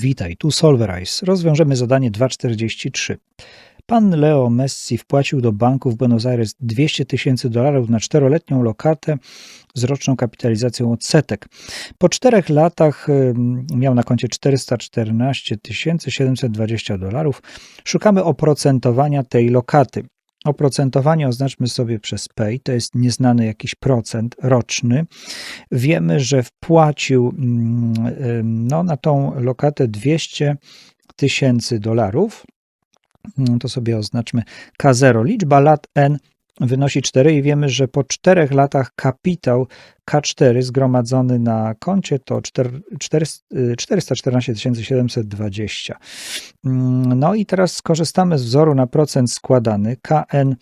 Witaj, tu Solverize. Rozwiążemy zadanie 243. Pan Leo Messi wpłacił do banku w Buenos Aires 200 tysięcy dolarów na czteroletnią lokatę z roczną kapitalizacją odsetek. Po czterech latach miał na koncie 414 720 dolarów. Szukamy oprocentowania tej lokaty. Oprocentowanie oznaczmy sobie przez P, to jest nieznany jakiś procent roczny. Wiemy, że wpłacił mm, ym, no, na tą lokatę 200 tysięcy dolarów. Mm, To sobie oznaczmy K0. Liczba lat n wynosi 4 i wiemy, że po 4 latach kapitał K4 zgromadzony na koncie to 4, 414 720. Mm, No i teraz skorzystamy z wzoru na procent składany. Kn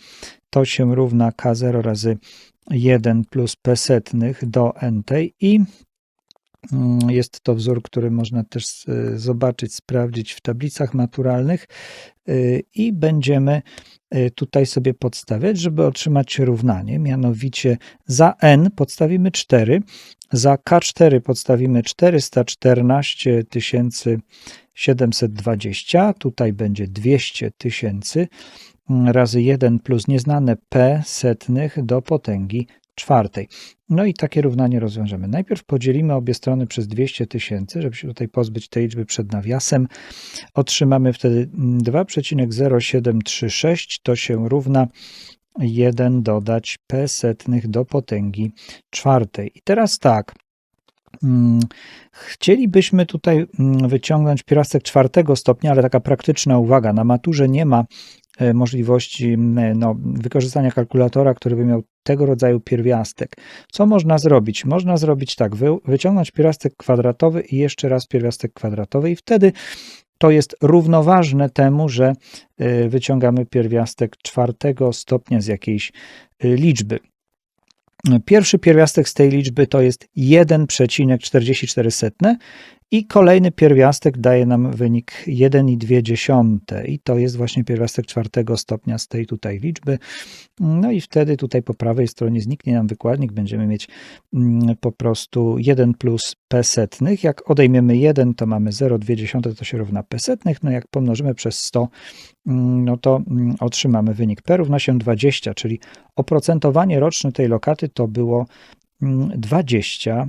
to się równa K0 razy 1 plus P setnych do NT i jest to wzór, który można też y, zobaczyć, sprawdzić w tablicach maturalnych y, i będziemy y, tutaj sobie podstawiać, żeby otrzymać równanie. Mianowicie za n podstawimy 4, za k4 podstawimy 414 720, tutaj będzie 200 tysięcy mm, razy 1 plus nieznane p setnych do potęgi czwartej. No i takie równanie rozwiążemy. Najpierw podzielimy obie strony przez 200 tysięcy, żeby się tutaj pozbyć tej liczby przed nawiasem. Otrzymamy wtedy mm, 2,0736, to się równa 1 dodać p setnych do potęgi czwartej. I teraz tak, mm, chcielibyśmy tutaj mm, wyciągnąć pierwiastek czwartego stopnia, ale taka praktyczna uwaga, na maturze nie ma możliwości m, no, wykorzystania kalkulatora, który by miał tego rodzaju pierwiastek. Co można zrobić? Można zrobić tak, wy, wyciągnąć pierwiastek kwadratowy i jeszcze raz pierwiastek kwadratowy i wtedy to jest równoważne temu, że y, wyciągamy pierwiastek czwartego stopnia z jakiejś liczby. Pierwszy pierwiastek z tej liczby to jest 1,44 i kolejny pierwiastek daje nam wynik 1,2 i to jest właśnie pierwiastek czwartego stopnia z tej tutaj liczby. No i wtedy tutaj po prawej stronie zniknie nam wykładnik, będziemy mieć mm, po prostu 1 plus p setnych. Jak odejmiemy 1, to mamy 0,2, to się równa p setnych. No jak pomnożymy przez 100, mm, no to mm, otrzymamy wynik p równa się 20, czyli oprocentowanie roczne tej lokaty to było mm, 20%.